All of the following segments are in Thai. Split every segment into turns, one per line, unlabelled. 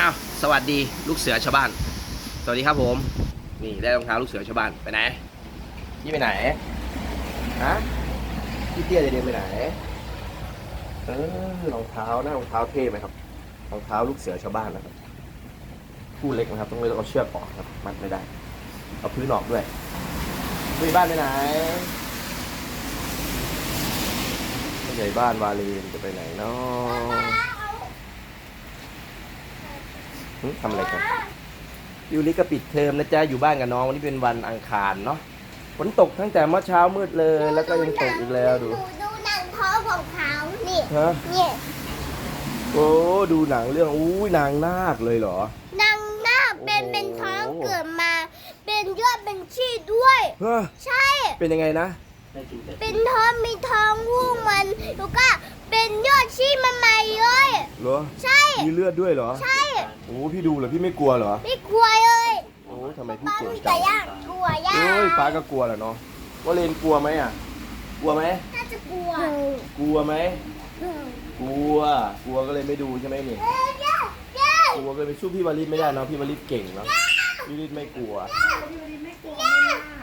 อ้าวสวัสดีลูกเสือชาวบ้าน สวัสดีครับผม นี่ได้รองเท้าลูกเสือชาวบ้านไปไหนพี่ไปไหนฮะพี่เตี้ยจะเดินไปไหนเออรองเท้านะรองเท้าเท่ไหมครับรองเท้าลูกเสือชาวบ้านนะครับคู่เล็กนะครับ ต้องเลยเอาเชือกออกครับมัดไม่ได้เอาพื้นออกด้วยผู้ใหญ่บ้านไปไหนผู้ใหญ่บ้านวาเลนจะไปไหนเนาะ หึ ทำอะไรกันยูริก็ปิดเทอมนะจ๊ะอยู่บ้านกับน้องวันนี้เป็นวันอังคารเนาะฝนตกตั้งแต่เมื่อเช้ามืดเลย แล้วก็ยังตกอีกแล้วดู
หนูดูหนังท้องของเขานี่
ฮะ
เนี่ย
โอ้ดูหนังเรื่องอุ้ยนางนาคเลยเหรอ
นางนาคเป็น
โอ้โห
เป็นท้องเกิดมา เป็นยอดเป็นชีดด้วย
เฮ้อ
ใช่
เป็นยังไงนะ
เป็นท้องมีท้องวูงมันแล้วก็เป็นยอดชีดมันใหม่เลย
เหรอ
ใช่
มีเลือดด้วยเหรอ
ใช่
โอ้พี่ดูเหรอพี่ไม่กลัวเหรอ
ไม่กลัวเลย
โอ้ทำไมพี่
ป้าก
ลัว
ไม่
จั
แต่
ง
ย่างกลัวย่า
เอ้ยป้าก็กลัวแหละเนาะว่าเลนกลัวไหมอะ กลัวไหม
น่าจะกลัว
กลัวไหมกลัว กลัวก็เลยไม่ดูใช่ไหมนี่
เอ้ยเย้เย้
กลัวก็เลยไปสู้พี่วาริศไม่ได้เนาะพี่วาริศเก่งเนาะพี่วาริศไม่กลัว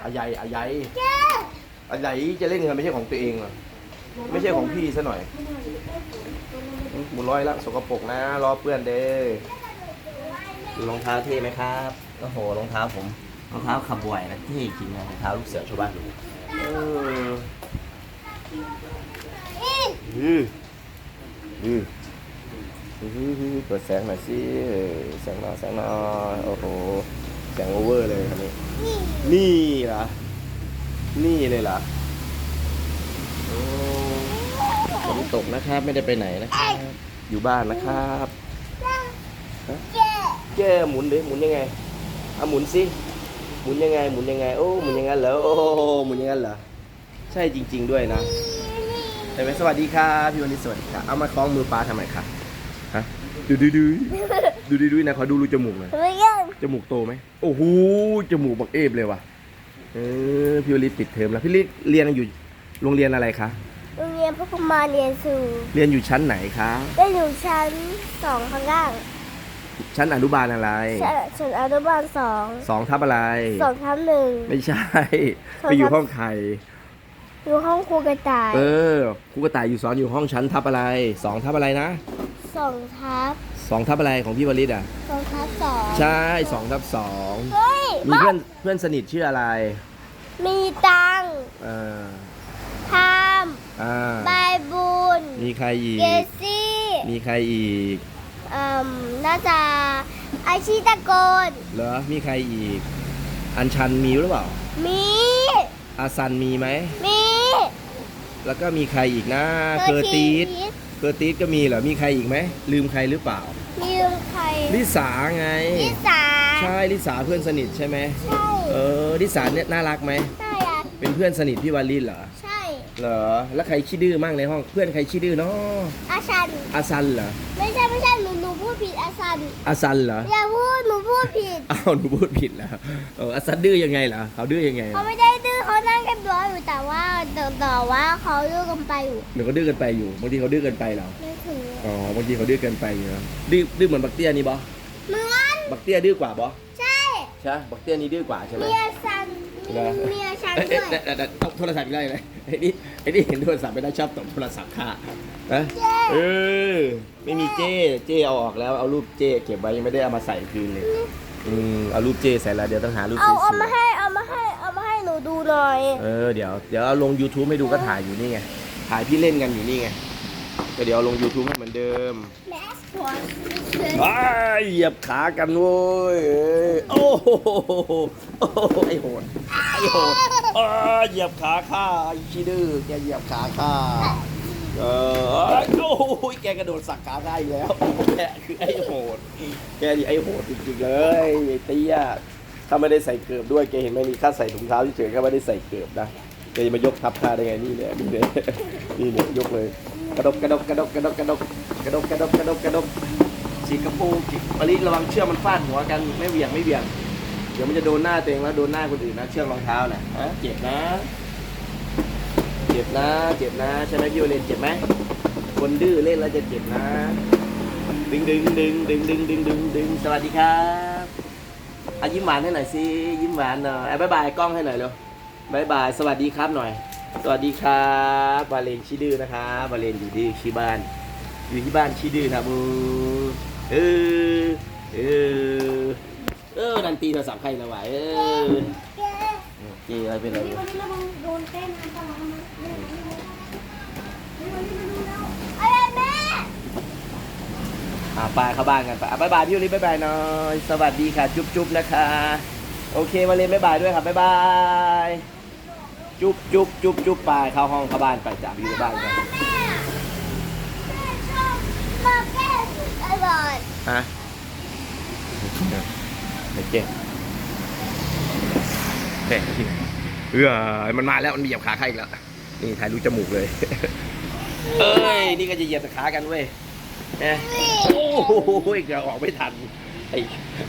อาใหญ่อาใหญ่
เย้
อาใหญ่จะเล่นกันไม่ใช่ของตัวเองเหรอไม่ใช่ของพี่ซะหน่อยหมุนร้อยละสกปรกนะรอเพื่อนเด้อ รองเท้าเท่ไหมครับโอ้โหรองเท้าผมรองเท้าขับบ่อยนะเท่จริงนะรองเท้าลูกเสือชาวบ้านดูเออ
อี
อืออืออือเปิดแสงหน่อยสิแสงหน่อยแสงหน่อยโอ้โหแสงโอเวอร์เลยครับนี่
นี่
นี่เหรอนี่เลยเหรอโอ้ฝนตกนะครับไม่ได้ไปไหนนะครับอยู่บ้านนะครับ
เย้
เจ้หมุนดิหมุนยังไงเอาหมุนสิหมุนยังไงหมุนยังไงโอ้หมุนอยังงั้นเหรอโอ้หมุนอยังงั้นเหรอใช่จริง ๆ ด้วยนะใช่ไหมสวัสดีครับพี่วันนี้สวัสดีครับเอามาคล้องมือปลาทำไมคะฮะดูดูดูดูดูดูนะขอดูรูจมูกหน่อย
ไม่ยัง
จมูกโตไหมโอ้โหจมูกบักเอฟเลยว่ะเออพี่วลิศปิดเทอมแล้วพี่ลิศเรียนอยู่โรงเรียนอะไรคะ
โรงเรียนพระพมาเรียนสูง
เรียนอยู่ชั้นไหนคะ
ได้อยู่ชั้นสองข้างล่าง
ชั้นอนุบาลอะไร
ชั้นชั้นอนุบาลสอง
สองทับอะไร
สองทับหนึ่ง
ไม่ใช่
สองทับ
ไปอยู่ห้องใคร
อยู่ห้องครูกระต่าย
เออครูกระต่ายอยู่สอนอยู่ห้องชั้นทับอะไรสองทับอะไรนะ
สองทับ
สองทับอะไรของพี่วลิศอะ
สองทับสอง
ใช่สองทับสอง
เฮ้ย
มีเพื่อนเพื่อนสนิทชื่ออะไร
มีตังค์
เออ
ทาม
อ่า
ใบบุญ
มีใครอี
เก
ก
ซี่
มีใครอีก
อืมน่าจะอาชีตะโกน
เหรอมีใครอีก อัญชันมีหรือเปล่า
มี
อาซันมีไหม
มี
แล้วก็มีใครอีกนะ เคอร์ติส เคอร์ติสก็มีเหรอ มีใครอีกไหม ลืมใครหรือเปล่า
มีใคร
ลิสาไง
ลิสา
ใช่ ลิสาเพื่อนสนิทใช่ไหม
ใช่
เออ ลิสาเนี่ยน่ารักไหม
ใช่อะ
เป็นเพื่อนสนิทพี่วาลินเหรอ
ใช่
เหรอ แล้วใครขี้ดื้อมั่งในห้อง เพื่อนใครขี้ดื้อเนาะ
อาชัน
อาซันเหรอ
ไม่ใช่ไม่ใช่หนูหนูพูดผิดอาชัน
อาซันเหรอ
อย่าพูดหนูพูดผิด
อ้าว หนูพูดผิดแล้วเอออาซันดื้อยังไงเหรอ เขาดื้อยังไง
เขาไม่ได้ดื้อเขานั่งเรียบร้อยอยู่แต่ว่าแต่แต่ว่าเขาดื้อกันไปอยู่
หนูก็ดื้อเกันไปอยู่ บางทีเขาดื้อเกันไปเหรอ
ไม่ถึง
อ๋อ บางทีเขาดื้อเกันไปอยู่นะดื้อดื้อเหมือนบักเตี้ยนี่บอ
เหมือน
บักเตี้ยดื้อ กว่าบอ
ใช่
ใช่บักเตี้ยนี่ดื้อกว่าใช่ไหม
มีอาชัน
เหรอ
มีอาชัน
เอ๊ะ
ด้
เอ๊ะ
วย
แต่แต่แต่เอาโทรศัพท์อีกได้เลยไอ้นี่ไอ้นี่เห็นโทรศัพท์ไม่ได้ชอบตบโทรศัพท์ค่ะนะเออไม่มีเจ้เจ้เอาออกแล้วเอารูปเจ้เก็บไว้ยังไม่ได้เอามาใส่คืนเลยอืมเอารูปเจ้ใส่แล้วเดี๋ยวต้องหารูปส
เอาเอา
วย
มาให้เอามาให้เอามาให้หนูดูหน่อย
ๆเออเดี๋ยวเดี๋ยวเอาลง YouTube ให้ดูก็ถ่ายอยู่นี่ไง ถ่ายพี่เล่นกันอยู่นี่ไง ก็เดี๋ยวลง YouTube ให้เหมือนเดิม
แมสคอต
อ้าเหยียบขากันโว้ยโอ้โหโอ้โหไอโหด ไอโหดอ้าเหยียบขาข้าไอชิดื้อแกเหยียบขาข้าเออโอ้โหแกกระโดดสักขาข้แล้วแกคือไอโหด แกนี่ไอโหดจริงๆเลยไอเตี้ยถ้าไม่ได้ใส่เกิบด้วยแกเห็นไหมมีค่าใส่ถุงเท้าเฉยๆก็ไม่ได้ใส่เกิบนะแกจะมายกทับข้าได้ไงนี่เนี่ยนี่เนี่ยนี่เนี่ยยกเลย กระดกกระดกกระดกกระดกกระดกกระดกกระดกกระดกกระดกฉีกกระปูฉีกมะลิระวังเชือกมันฟาดหัวกันไม่เหวี่ยงไม่เหวี่ยง เดี๋ยวมันจะโดนหน้าตัวเองแล้วโดนหน้าคนอื่นนะเชือกรองเท้าน่ะฮะเจ็บนะ เจ็บนะ เจ็บนะใช่ไหมพี่โอเลนเจ็บไหมคนดื้อเล่นแล้วจะเจ็บนะดึงดึงดึงดึงดึงดึงดึงดึงสวัสดีครับอะยิ้มหวานให้หน่อยสิยิ้มหวานหน่อยอะบายบายกล้องให้หน่อยเร็วบายบายสวัสดีครับหน่อย สวัสดีครับบาเลนชีดื้อนะครับบาเลนอยู่ที่ที่บ้าน อยู่ที่บ้านชีดื้อครับเออเออเออเออนันตีโทรศัพท์ใครนะวะเออเจอะไรเป็นอะไร
วันนี้ระวังโดนเต้นอันานะไรแม่
อ่าไปเข้าบ้านกันไปบายบายพี่ลิฟบายบายน่อยสวัสดีค่ะ จุ๊บจุ๊บนะคะ โอเคมาเรียนบายบายด้วยครับบายบาย จุ๊บจุ๊บจุ๊บจุ๊บไปเข้าห้องเข้าบ้านไปจับอยู่ในบ้านกัน
แม่แม่อบมาแก้ตลอด
ฮะโอเคเฮ้ยเออมันมาแล้วมันเหยียบขาใครอีกแล้วนี่ถ่ายรูปจมูกเลย เอ้ย นี่ก็จะเหยียบขากันเว้ยนะโอ้โหเกือบออกไม่ทันไอ้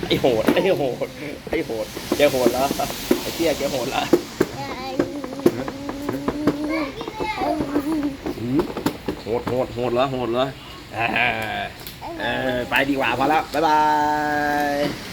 ไอ้โหดไอ้โหดไอ้โหดแกโหดแล้วไอ้เตี้ยแกโหดแล้ว หืมโห ดโหดโหดเหรอโหดเหรออ่าเออไปดีกว่าพอแล้ว บ๊ายบาย